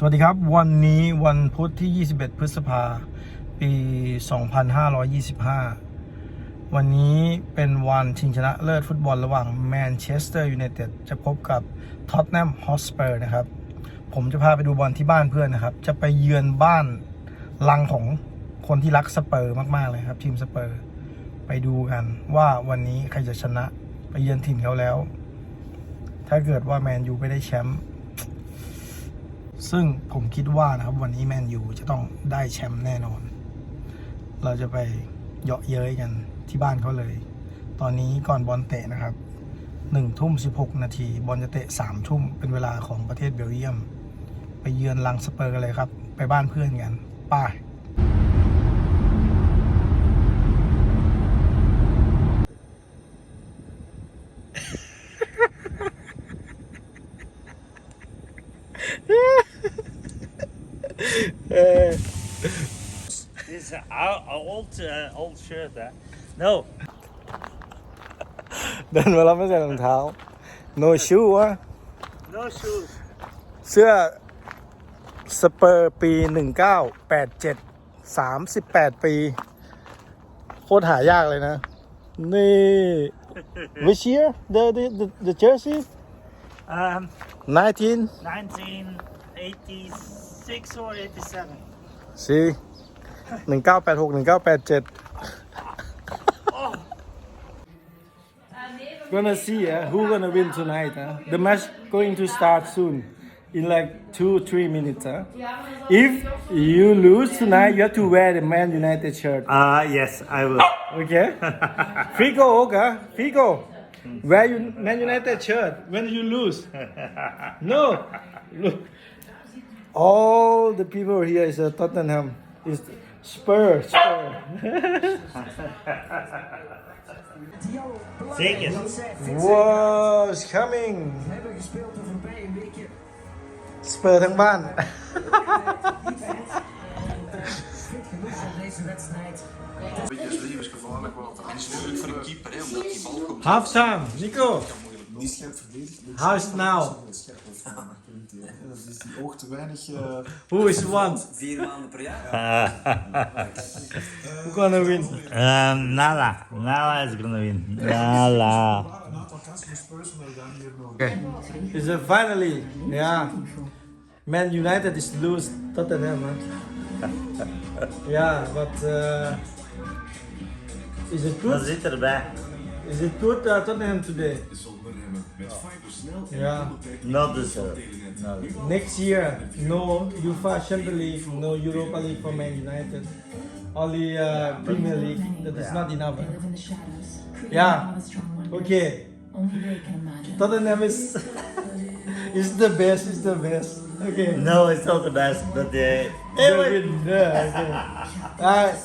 สวัสดีครับ วันนี้วันพุธที่ 21 พฤษภาปี 2525 วันนี้เป็นวันชิงชนะเลิศฟุตบอลระหว่างแมนเชสเตอร์ยูไนเต็ดจะพบกับท็อตแนมฮอสเปอร์นะครับ ผมจะพาไปดูบอลที่บ้านเพื่อนนะครับ จะไปเยือนบ้านลังของคนที่รักสเปอร์มาก ๆ เลยครับ ทีมสเปอร์ ไปดูกันว่าวันนี้ใครจะชนะไปเยือนถิ่นเขาแล้ว ถ้าเกิดว่าแมนยูไปได้แชมป์ ซึ่งผมคิดว่านะครับวันนี้แมนยูจะต้องได้แชมป์แน่นอน เราจะไปเยาะเย้ยกันที่บ้านเขาเลย ตอนนี้ก่อนบอลเตะนะครับหนึ่งทุ่มสิบหกนาทีบอลจะเตะสามทุ่มเป็นเวลาของประเทศเบลเยียม ไปเยือนลังสเปอร์กันเลยครับ ไปบ้านเพื่อนกัน ไป้า This is an old, uh, old shirt, huh? No, เดินมาแล้วไม่ใส่รองเท้า no shoe วะ no shoes. เสื้อสเปอร์ปี 1987 38 ปี โคตรหายากเลยนะ นี่ which year the the the, the jersey Um, 19 1986 or 87. see 1986 1987 gonna see uh, who gonna win tonight huh? the match going to start soon in like two three minutes huh? if you lose tonight you have to wear the man united shirt Uh, yes, I will. Okay. Figo, okay. Figo. Wear you Man United shirt when you lose. No. Look. All the people here is a Tottenham. Is Spur. Spur. Zeker. Whoa, it's coming. Spur ทั้งบ้าน Een beetje levensgevaarlijk, want hij is moeilijk voor een keeper, hè, omdat die bal komt. Half time. Nico. Niet scherp verdedigd. How is it now? Scherp. Dat is die oog te weinig. eh, Who is one? Vier maanden per jaar. Who gonna win? Um, Nala. Nala is gonna win. Hier nog. Is it finally? Yeah. Man United is lose Tottenham, man. yeah, but uh, is it Dat good? zit erbij. Is it good uh, Tottenham today? Met vijf snel. Yeah. Not the shirt. No. Next year, no UEFA Champions League, no Europa League for Man United. Only uh, Premier League. That is not enough. They live in the shadows. Yeah. Strong one. Okay. Only they can imagine. Tottenham is is the best. It's the best. Okay. No, it's not the best, but uh, They win. Yeah, okay. Alright.